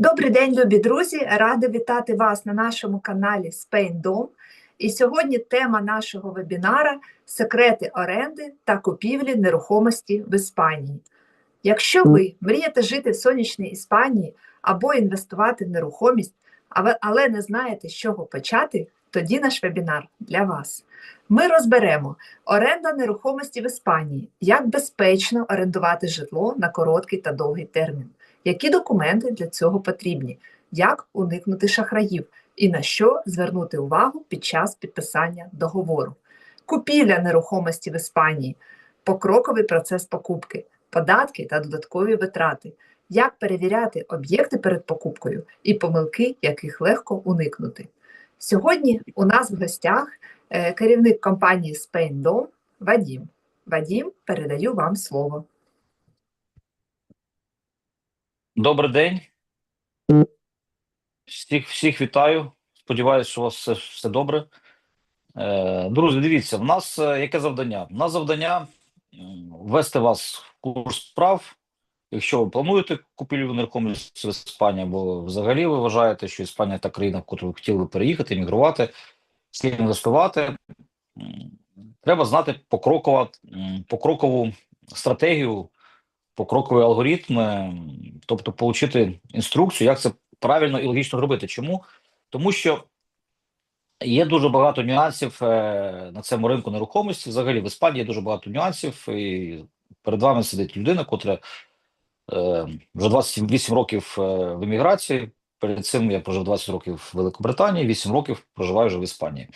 Добрий день, любі друзі! Рада вітати вас на нашому каналі Spain І сьогодні тема нашого вебінара секрети оренди та купівлі нерухомості в Іспанії. Якщо ви мрієте жити в сонячній Іспанії або інвестувати в нерухомість, але не знаєте, з чого почати, тоді наш вебінар для вас. Ми розберемо оренда нерухомості в Іспанії, як безпечно орендувати житло на короткий та довгий термін. Які документи для цього потрібні, як уникнути шахраїв і на що звернути увагу під час підписання договору, купівля нерухомості в Іспанії, покроковий процес покупки, податки та додаткові витрати, як перевіряти об'єкти перед покупкою і помилки, яких легко уникнути. Сьогодні у нас в гостях е, керівник компанії SpainDom Вадім. Вадім, передаю вам слово. Добрий день. Всіх всіх вітаю. Сподіваюся, що у вас все, все добре. Е, Друзі, дивіться, в нас е, яке завдання? У нас завдання ввести вас в курс справ. Якщо ви плануєте купівлю нерухомості в Іспанії, або взагалі ви вважаєте, що Іспанія та країна, в яку ви хотіли переїхати, мігрувати, слід інвестувати, треба знати покрокову стратегію покроковий алгоритм, тобто отримати інструкцію, як це правильно і логічно робити. Чому? Тому що є дуже багато нюансів е, на цьому ринку нерухомості. Взагалі в Іспанії є дуже багато нюансів, і перед вами сидить людина, котра е, вже 28 років е, в еміграції. Перед цим я прожив 20 років в Великобританії, 8 років проживаю вже в Іспанії.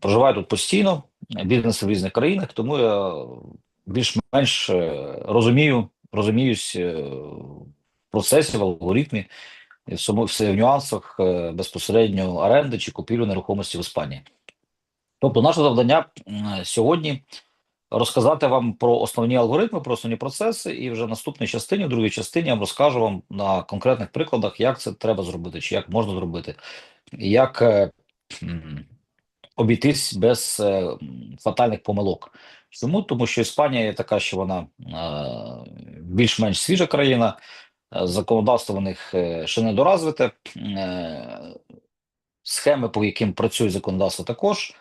Проживаю тут постійно, бізнес в різних країнах, тому я більш-менш е, розумію, розуміюсь е, в процесі, в алгоритмі, все в нюансах е, безпосередньо оренди чи купівлі нерухомості в Іспанії. Тобто, наше завдання сьогодні розказати вам про основні алгоритми, про основні процеси, і вже в наступній частині, в другій частині я вам розкажу вам на конкретних прикладах, як це треба зробити, чи як можна зробити, як обійтись без фатальних помилок. Чому? Тому що Іспанія є така, що вона е, більш-менш свіжа країна, е, законодавство в них е, ще не доразвите, схеми, по яким працює законодавство, також.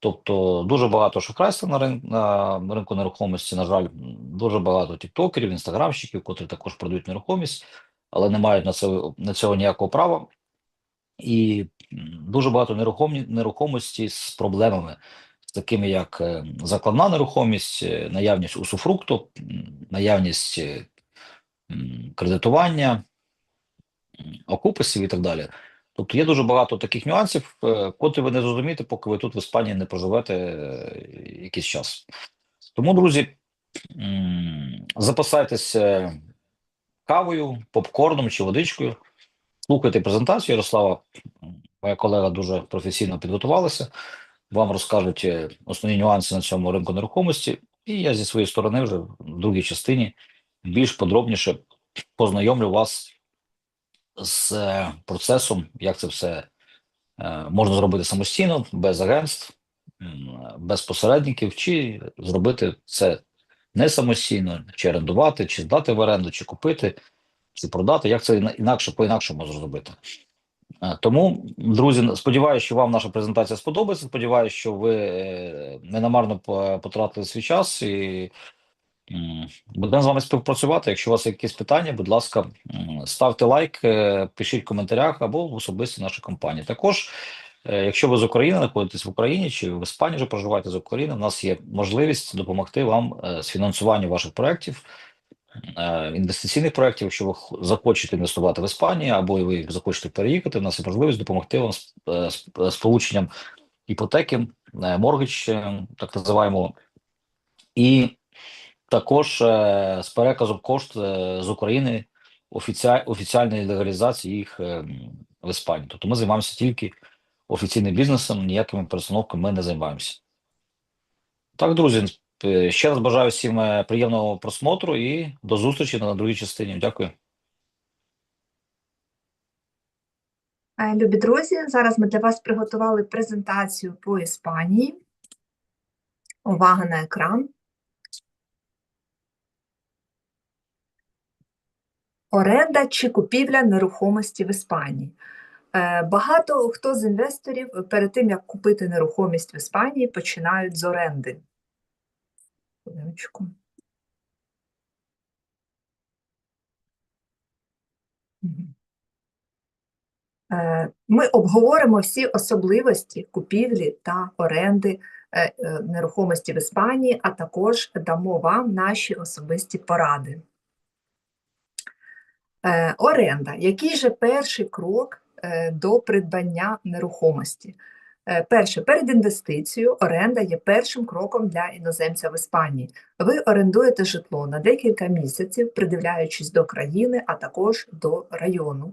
Тобто дуже багато шахрайства на, рин... на ринку нерухомості. На жаль, дуже багато тіктокерів, інстаграмщиків, котрі також продають нерухомість, але не мають на це на цього ніякого права. І дуже багато нерухомості з проблемами такими як е, закладна нерухомість, е, наявність усуфрукту, наявність е, кредитування, окуписів і так далі. Тобто є дуже багато таких нюансів, котрі ви не зрозумієте, поки ви тут в Іспанії не проживете якийсь час. Тому, друзі, запасайтеся кавою, попкорном чи водичкою, слухайте презентацію. Ярослава, моя колега дуже професійно підготувалася вам розкажуть е, основні нюанси на цьому ринку нерухомості, і я зі своєї сторони вже в другій частині більш подробніше познайомлю вас з е, процесом, як це все е, можна зробити самостійно, без агентств, без посередників, чи зробити це не самостійно, чи орендувати, чи здати в оренду, чи купити, чи продати. Як це інакше по інакшому можна зробити? Е, тому, друзі, сподіваюся, що вам наша презентація сподобається. Сподіваюся, що ви е, не намарно потратили свій час і будемо з вами співпрацювати. Якщо у вас якісь питання, будь ласка, ставте лайк, е, пишіть в коментарях або в особисті нашій компанії. Також, якщо ви з України знаходитесь в Україні чи в Іспанії вже проживаєте з України, у нас є можливість допомогти вам з фінансуванням ваших проєктів. Е, інвестиційних проєктів, якщо ви захочете інвестувати в Іспанії, або ви захочете переїхати, у нас є можливість допомогти вам з, е, з полученням іпотеки, е, так називаємо, і також з переказом кошт з України офіці... офіціальної легалізації їх в Іспанії. Тобто ми займаємося тільки офіційним бізнесом, ніякими перестановками ми не займаємося. Так, друзі. Е, ще раз бажаю всім е, приємного просмотру і до зустрічі на другій частині. Дякую. Любі друзі, зараз ми для вас приготували презентацію по Іспанії. Увага на екран. Оренда чи купівля нерухомості в Іспанії. Е, Багато хто з інвесторів перед тим, як купити нерухомість в Іспанії, починають з оренди. Хвилиночку. Е, Ми обговоримо всі особливості купівлі та оренди е, е, нерухомості в Іспанії, а також дамо вам наші особисті поради. Оренда. Який же перший крок до придбання нерухомості? Е, Перше, перед інвестицією оренда є першим кроком для іноземця в Іспанії. Ви орендуєте житло на декілька місяців, придивляючись до країни, а також до району.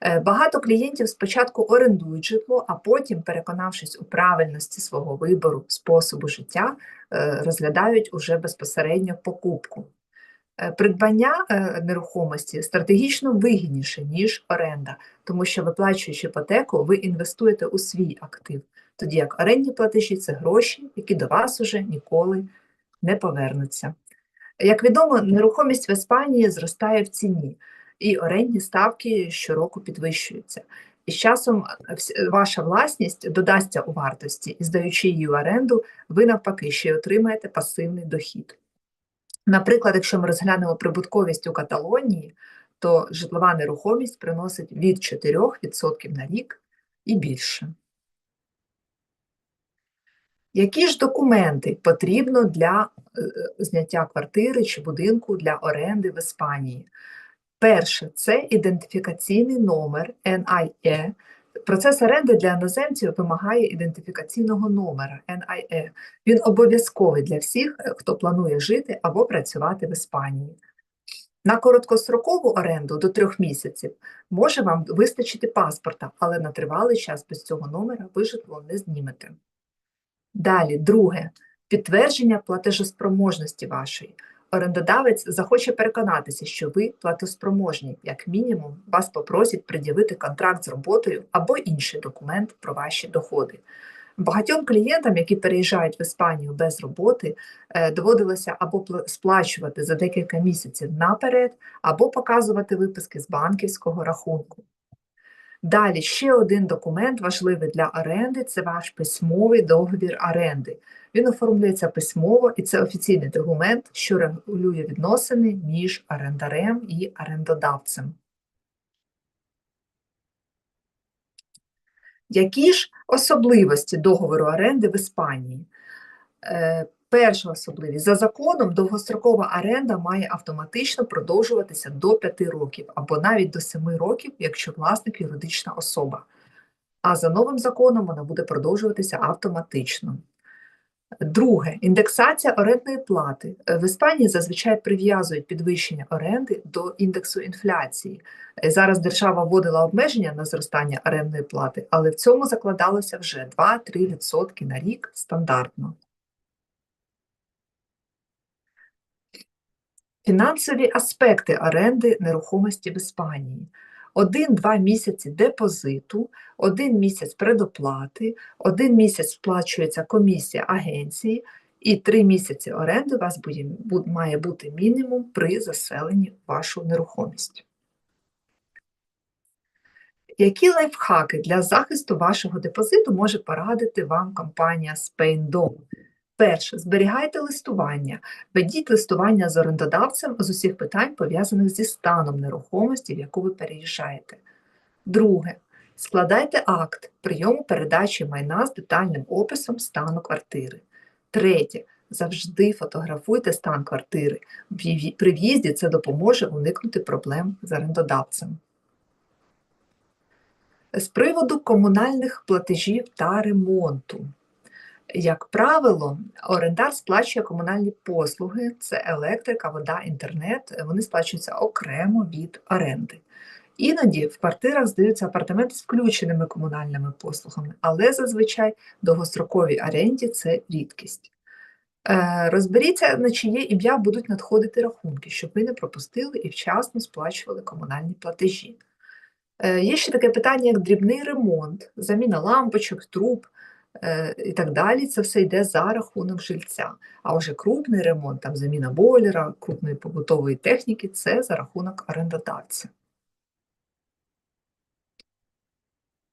Е, Багато клієнтів спочатку орендують житло, а потім, переконавшись у правильності свого вибору способу життя, е, розглядають уже безпосередньо покупку. Е, Придбання е, нерухомості стратегічно вигідніше, ніж оренда, тому що виплачуючи іпотеку, ви інвестуєте у свій актив, тоді як орендні платежі це гроші, які до вас уже ніколи не повернуться. Як відомо, нерухомість в Іспанії зростає в ціні, і орендні ставки щороку підвищуються. І з часом е, ваша власність додасться у вартості, і здаючи її в оренду, ви навпаки ще й отримаєте пасивний дохід. Наприклад, якщо ми розглянемо прибутковість у Каталонії, то житлова нерухомість приносить від 4% на рік і більше. Які ж документи потрібно для е, зняття квартири чи будинку для оренди в Іспанії? Перше це ідентифікаційний номер NIE. Процес оренди для іноземців вимагає ідентифікаційного номера NIE. Він обов'язковий для всіх, е, хто планує жити або працювати в Іспанії. На короткострокову оренду до трьох місяців може вам вистачити паспорта, але на тривалий час без цього номера ви житло не знімете. Далі, друге, підтвердження платежоспроможності вашої. Орендодавець захоче переконатися, що ви платоспроможні. Як мінімум, вас попросять пред'явити контракт з роботою або інший документ про ваші доходи. Багатьом клієнтам, які переїжджають в Іспанію без роботи, е, доводилося або сплачувати за декілька місяців наперед, або показувати виписки з банківського рахунку. Далі ще один документ важливий для оренди це ваш письмовий договір оренди. Він оформлюється письмово, і це офіційний документ, що регулює відносини між орендарем і орендодавцем. Які ж особливості договору оренди в Іспанії? Е, Перша особливість за законом довгострокова оренда має автоматично продовжуватися до 5 років або навіть до 7 років, якщо власник юридична особа. А за новим законом вона буде продовжуватися автоматично. Друге, індексація орендної плати. Е, В Іспанії зазвичай прив'язують підвищення оренди до індексу інфляції. Е, Зараз держава вводила обмеження на зростання орендної плати, але в цьому закладалося вже 2-3% на рік стандартно. Фінансові аспекти оренди нерухомості в Іспанії. Один-два місяці депозиту, один місяць предоплати, один місяць сплачується комісія агенції, і три місяці оренди у вас буде, має бути мінімум при заселенні вашу нерухомість. Які лайфхаки для захисту вашого депозиту може порадити вам компанія SpainDom? Перше, зберігайте листування, ведіть листування з орендодавцем з усіх питань, пов'язаних зі станом нерухомості, в яку ви переїжджаєте. Друге, складайте акт прийому передачі майна з детальним описом стану квартири. Третє, завжди фотографуйте стан квартири. При в'їзді це допоможе уникнути проблем з орендодавцем. З приводу комунальних платежів та ремонту. Як правило, орендар сплачує комунальні послуги, це електрика, вода, інтернет, вони сплачуються окремо від оренди. Іноді в квартирах здаються апартаменти з включеними комунальними послугами, але зазвичай довгостроковій оренді це рідкість. Е, Розберіться, на чиє ім'я будуть надходити рахунки, щоб ви не пропустили і вчасно сплачували комунальні платежі. Е, Є ще таке питання, як дрібний ремонт, заміна лампочок, труб. Е, і так далі. Це все йде за рахунок жильця. А вже крупний ремонт, там заміна бойлера, крупної побутової техніки це за рахунок орендодавця.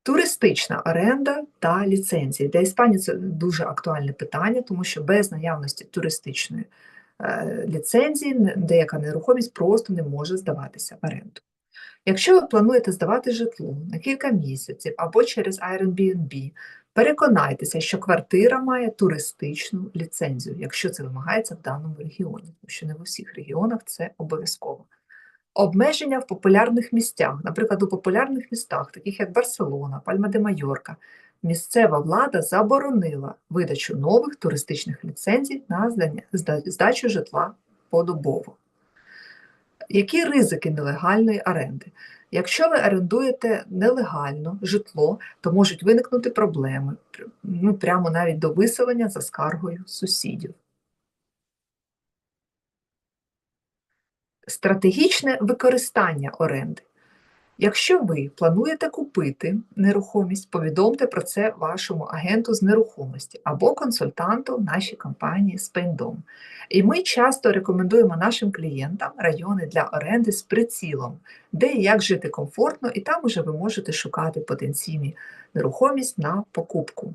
Туристична оренда та ліцензії. Для Іспанії це дуже актуальне питання, тому що без наявності туристичної е, ліцензії деяка нерухомість просто не може здаватися в оренду. Якщо ви плануєте здавати житло на кілька місяців або через Airbnb, переконайтеся, що квартира має туристичну ліцензію, якщо це вимагається в даному регіоні, тому що не в усіх регіонах це обов'язково. Обмеження в популярних місцях, наприклад, у популярних містах, таких як Барселона, Пальма де Майорка, місцева влада заборонила видачу нових туристичних ліцензій на здачу житла подобово. Які ризики нелегальної оренди? Якщо ви орендуєте нелегально житло, то можуть виникнути проблеми, ну, прямо навіть до виселення за скаргою сусідів. Стратегічне використання оренди. Якщо ви плануєте купити нерухомість, повідомте про це вашому агенту з нерухомості або консультанту нашій компанії Спендом. І ми часто рекомендуємо нашим клієнтам райони для оренди з прицілом, де і як жити комфортно, і там уже ви можете шукати потенційні нерухомість на покупку.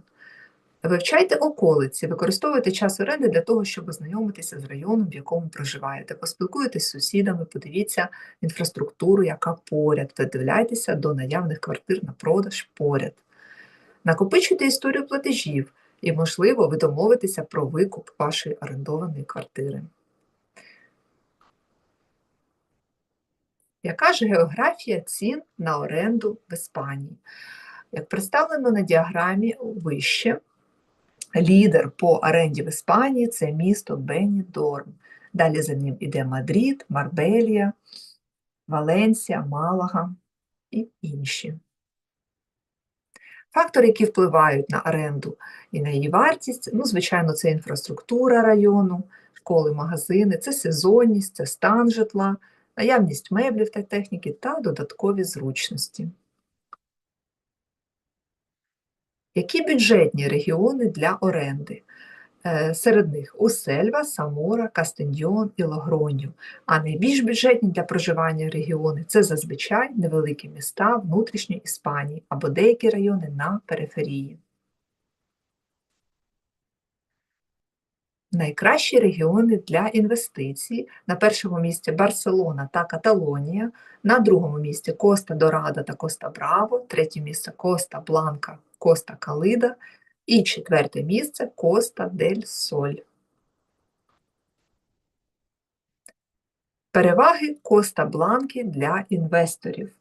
Вивчайте околиці, використовуйте час оренди для того, щоб ознайомитися з районом, в якому проживаєте. Поспілкуйтесь з сусідами, подивіться інфраструктуру, яка поряд, придивляйтеся до наявних квартир на продаж поряд. Накопичуйте історію платежів і, можливо, ви домовитеся про викуп вашої орендованої квартири. Яка ж географія цін на оренду в Іспанії? Як представлено на діаграмі вище, лідер по оренді в Іспанії це місто Бенідорм. Далі за ним іде Мадрид, Марбелія, Валенсія, Малага і інші. Фактори, які впливають на оренду і на її вартість, ну, звичайно, це інфраструктура району, школи, магазини, це сезонність, це стан житла, наявність меблів та техніки та додаткові зручності. Які бюджетні регіони для оренди? Е, Серед них Усельва, Самора, Кастеньйон і Логроньо. А найбільш бюджетні для проживання регіони це зазвичай невеликі міста внутрішньої Іспанії або деякі райони на периферії. Найкращі регіони для інвестицій на першому місці Барселона та Каталонія, на другому місці Коста Дорада та Коста Браво, третє місце Коста Бланка, Коста Калида і четверте місце Коста дель Соль. Переваги Коста Бланки для інвесторів.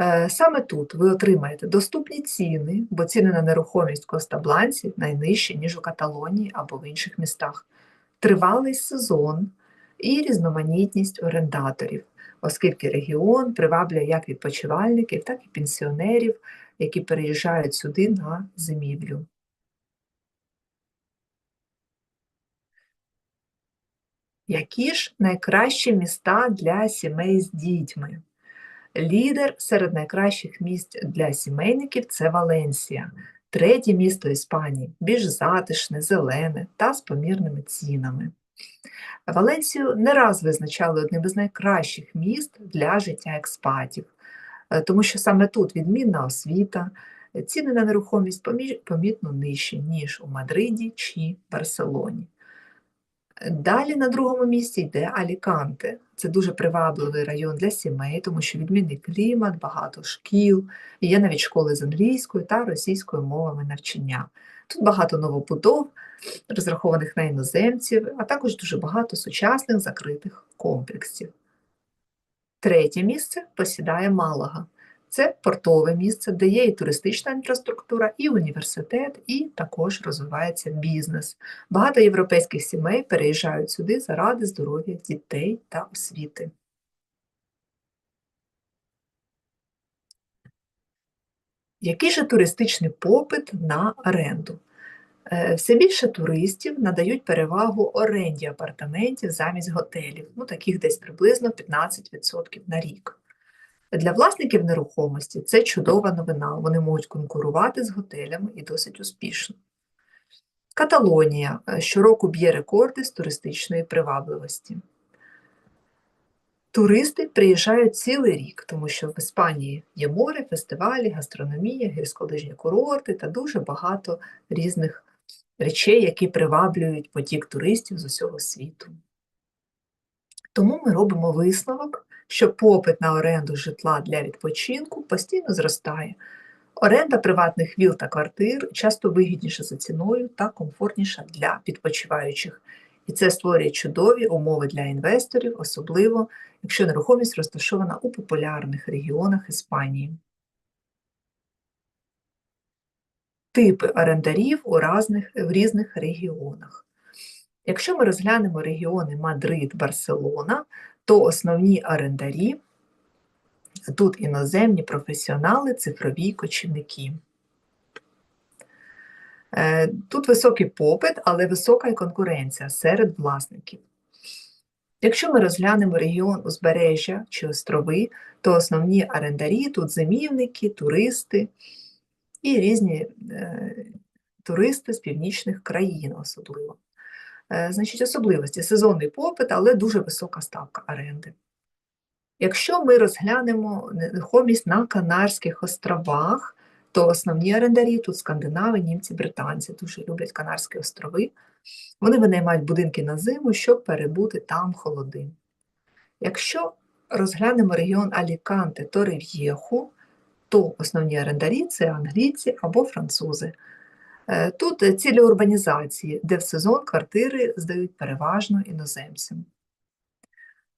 Е, Саме тут ви отримаєте доступні ціни, бо ціни на нерухомість Коста Бланці найнижчі, ніж у Каталонії або в інших містах, тривалий сезон і різноманітність орендаторів, оскільки регіон приваблює як відпочивальників, так і пенсіонерів, які переїжджають сюди на зимівлю. Які ж найкращі міста для сімей з дітьми? Лідер серед найкращих місць для сімейників це Валенсія, третє місто Іспанії, більш затишне, зелене та з помірними цінами. Валенсію не раз визначали одним із найкращих міст для життя експатів, е, тому що саме тут відмінна освіта, ціни на нерухомість помітно нижчі, ніж у Мадриді чи Барселоні. Далі на другому місці йде Аліканте. Це дуже привабливий район для сімей, тому що відмінний клімат, багато шкіл, є навіть школи з англійською та російською мовами навчання. Тут багато новобудов, розрахованих на іноземців, а також дуже багато сучасних закритих комплексів. Третє місце посідає Малага. Це портове місце, де є і туристична інфраструктура, і університет, і також розвивається бізнес. Багато європейських сімей переїжджають сюди заради здоров'я дітей та освіти. Який же туристичний попит на оренду? Е, Все більше туристів надають перевагу оренді апартаментів замість готелів, ну таких десь приблизно 15% на рік. Для власників нерухомості це чудова новина. Вони можуть конкурувати з готелями і досить успішно. Каталонія е, щороку б'є рекорди з туристичної привабливості. Туристи приїжджають цілий рік, тому що в Іспанії є море, фестивалі, гастрономія, гірськолижні курорти та дуже багато різних речей, які приваблюють потік туристів з усього світу. Тому ми робимо висновок, що попит на оренду житла для відпочинку постійно зростає. Оренда приватних віл та квартир часто вигідніша за ціною та комфортніша для відпочиваючих. І це створює чудові умови для інвесторів, особливо якщо нерухомість розташована у популярних регіонах Іспанії. Типи орендарів у разних, в різних регіонах. Якщо ми розглянемо регіони Мадрид, Барселона, то основні орендарі тут іноземні професіонали, цифрові кочівники. Е, Тут високий попит, але висока конкуренція серед власників. Якщо ми розглянемо регіон узбережжя чи острови, то основні орендарі тут зимівники, туристи і різні е, туристи з північних країн особливо. Е, Значить, особливості сезонний попит, але дуже висока ставка оренди. Якщо ми розглянемо нерухомість на Канарських островах, то основні орендарі тут скандинави, німці, британці дуже люблять Канарські острови. Вони винаймають будинки на зиму, щоб перебути там холоди. Якщо розглянемо регіон Аліканте та Рив'єху, то основні орендарі це англійці або французи. Е, Тут цілі урбанізації, де в сезон квартири здають переважно іноземцям.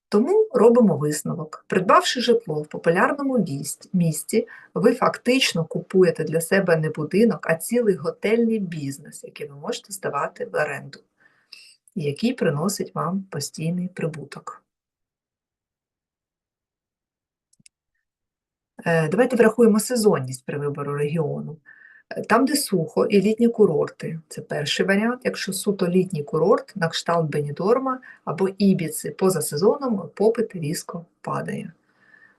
Тому робимо висновок. Придбавши житло в популярному місті, ви фактично купуєте для себе не будинок, а цілий готельний бізнес, який ви можете здавати в оренду, який приносить вам постійний прибуток. Е, Давайте врахуємо сезонність при вибору регіону. Там, де сухо і літні курорти, це перший варіант. Якщо суто літній курорт, на кшталт Бенідорма або Ібіци, поза сезоном попит різко падає.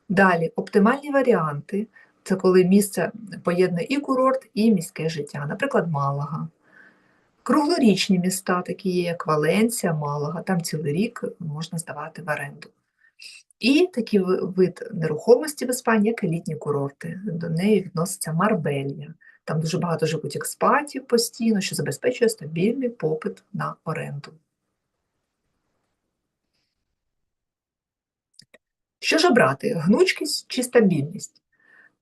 Далі, оптимальні варіанти це коли місце поєднує і курорт, і міське життя, наприклад, Малага. Круглорічні міста, такі є, як Валенція, Малага, там цілий рік можна здавати в оренду. І такий вид нерухомості в Іспанії, як і літні курорти. До неї відноситься Марбелья. Там дуже багато живуть експатів постійно, що забезпечує стабільний попит на оренду. Що ж обрати? Гнучкість чи стабільність?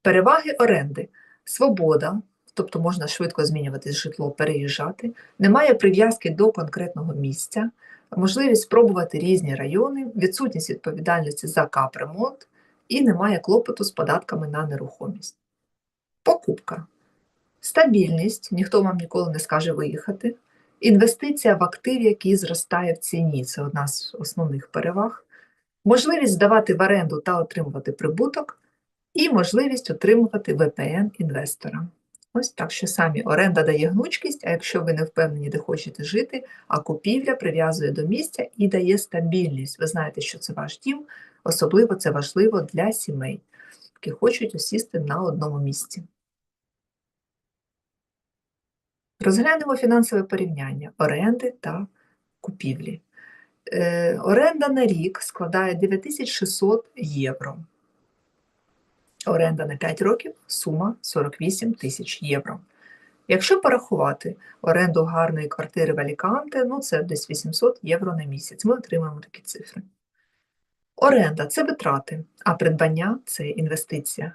Переваги оренди. Свобода, тобто можна швидко змінювати житло, переїжджати, немає прив'язки до конкретного місця, можливість спробувати різні райони, відсутність відповідальності за капремонт і немає клопоту з податками на нерухомість. Покупка. Стабільність, ніхто вам ніколи не скаже виїхати. Інвестиція в актив, який зростає в ціні це одна з основних переваг. Можливість здавати в оренду та отримувати прибуток, і можливість отримувати VPN інвестора. Ось так, що самі оренда дає гнучкість, а якщо ви не впевнені, де хочете жити, а купівля прив'язує до місця і дає стабільність. Ви знаєте, що це ваш дім, особливо це важливо для сімей, які хочуть осісти на одному місці. Розглянемо фінансове порівняння оренди та купівлі. Е, Оренда на рік складає 9600 євро. Оренда на 5 років сума 48 тисяч євро. Якщо порахувати оренду гарної квартири в Аліканте, ну це десь 800 євро на місяць. Ми отримаємо такі цифри. Оренда це витрати, а придбання це інвестиція.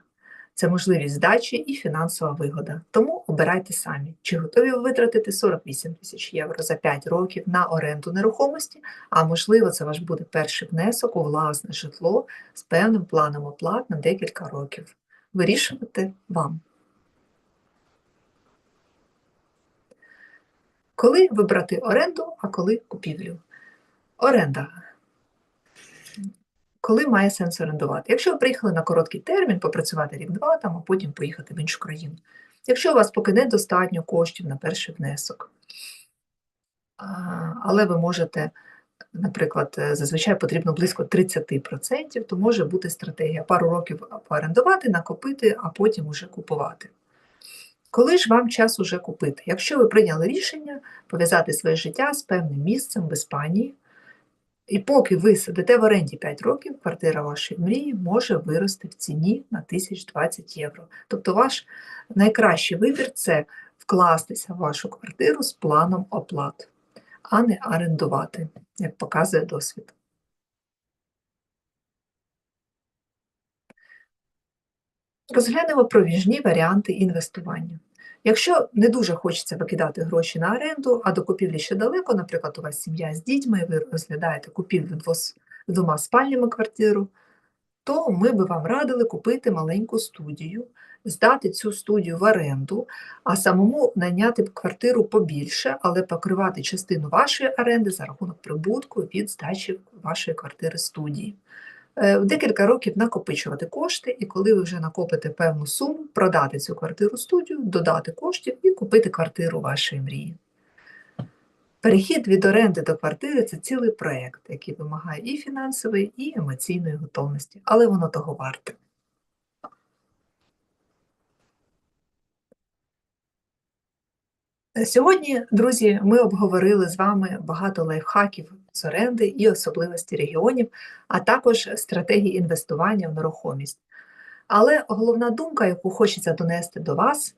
Це можливість здачі і фінансова вигода. Тому обирайте самі, чи готові ви витратити 48 тисяч євро за 5 років на оренду нерухомості, а можливо, це ваш буде перший внесок у власне житло з певним планом оплат на декілька років. Вирішувати вам. Коли вибрати оренду, а коли купівлю? Оренда. Коли має сенс орендувати? Якщо ви приїхали на короткий термін, попрацювати рік-два, там, а потім поїхати в іншу країну. Якщо у вас поки недостатньо коштів на перший внесок, але ви можете наприклад, е, зазвичай потрібно близько 30%, то може бути стратегія пару років поорендувати, накопити, а потім уже купувати. Коли ж вам час уже купити? Якщо ви прийняли рішення пов'язати своє життя з певним місцем в Іспанії, і поки ви сидите в оренді 5 років, квартира вашої мрії може вирости в ціні на 1020 євро. Тобто ваш найкращий вибір це вкластися в вашу квартиру з планом оплат, а не орендувати, як показує досвід. Розглянемо провіжні варіанти інвестування. Якщо не дуже хочеться викидати гроші на оренду, а до купівлі ще далеко, наприклад, у вас сім'я з дітьми, ви розглядаєте купівлю двома спальнями квартиру, то ми би вам радили купити маленьку студію, здати цю студію в оренду, а самому найняти квартиру побільше, але покривати частину вашої оренди за рахунок прибутку від здачі вашої квартири студії. Е, декілька років накопичувати кошти, і коли ви вже накопите певну суму, продати цю квартиру студію, додати коштів і купити квартиру вашої мрії. Перехід від оренди до квартири це цілий проєкт, який вимагає і фінансової, і емоційної готовності, але воно того варте. Е, Сьогодні, друзі, ми обговорили з вами багато лайфхаків з оренди і особливості регіонів, а також стратегії інвестування в нерухомість. Але головна думка, яку хочеться донести до вас,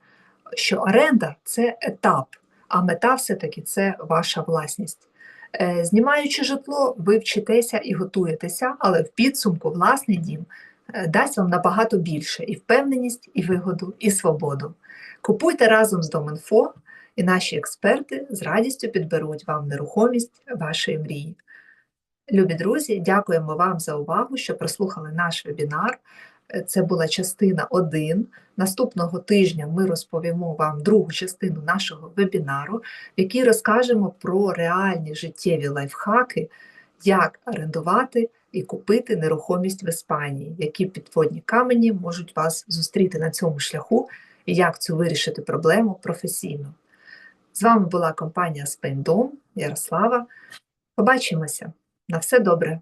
що оренда це етап, а мета все-таки це ваша власність. Е, Знімаючи житло, ви вчитеся і готуєтеся, але в підсумку власний дім е, дасть вам набагато більше і впевненість, і вигоду, і свободу. Купуйте разом з Домінфо, і наші експерти з радістю підберуть вам нерухомість вашої мрії. Любі друзі, дякуємо вам за увагу, що прослухали наш вебінар. Це була частина 1. Наступного тижня ми розповімо вам другу частину нашого вебінару, в якій розкажемо про реальні життєві лайфхаки, як орендувати і купити нерухомість в Іспанії, які підводні камені можуть вас зустріти на цьому шляху, і як цю вирішити проблему професійно. З вами була компанія Спейндом Ярослава. Побачимося. На все добре.